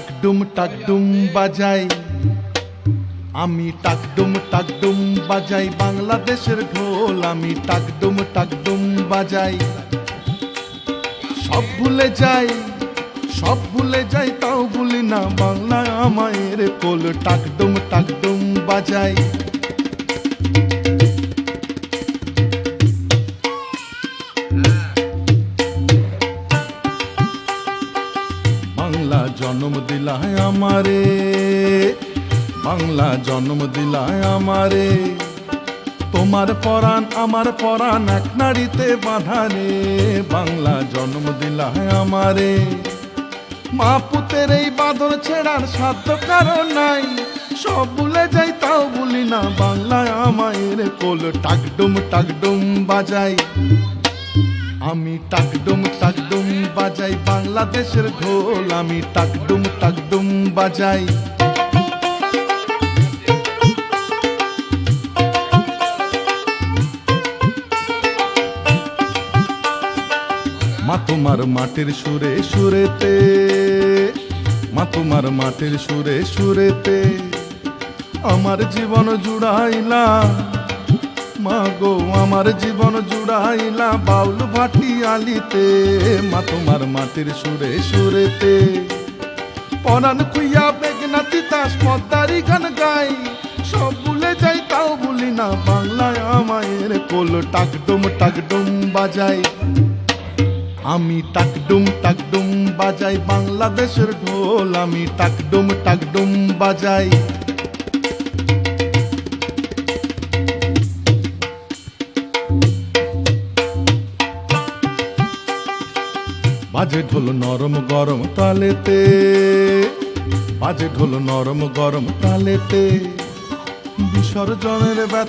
টাকডুম টাকডুম বাজাই। আমি টাকডুম টাকডুম বাজাই, বাংলাদেশের ঢোল আমি টাকডুম টাকডুম বাজাই। সব ভুলে যাই, সব ভুলে যাই, তাও ভুলি না, বাংলা আমায়ের কোল টাকডুম টাকডুম বাজাই। জন্ম দিলায় আমারে, বাংলা জন্ম দিলায় আমারে। তোমার পরাণ আমার পরাণ, এক নারীতে বাঁধা রে, বাংলা জন্ম দিলায় আমারে। মা পুতের এই বাঁধন ছেড়ার সাধ্য কারণ নাই, সব ভুলে যাই তাও বলি না, বাংলায় আমায়ের কোল টাকডুম টাকডুম বাজাই। আমি টাকডুম টাকডুম বাজাই, বাংলাদেশের ঢোল আমি টাকডুম টাকডুম বাজাই। মা তোমার মাটির সুরে সুরেতে, মা তোমার মাটির সুরে সুরেতে, আমার জীবন জুড়াইলা মা গো, আমার জীবন জুড়াইলা বাউল ভাটি আলিতে, মা তোমার মাটির সুরে সুরেতে। পরাণ কুইয়া বেগনা তিতাস পদ্মারি গান গাই, সব ভুলে যাই তাও ভুলি না বাংলায় আমায়ের কোল টাকডুম টাকডুম বাজাই। আমি টাকডুম টাকডুম বাজাই, বাংলাদেশের ঢোল আমি টাকডুম টাকডুম বাজাই। বাজে ঢোল নরম গরম তালেতে। বাজে ঢোল নরম গরম তালেতে। বিসর্জনের ব্যথা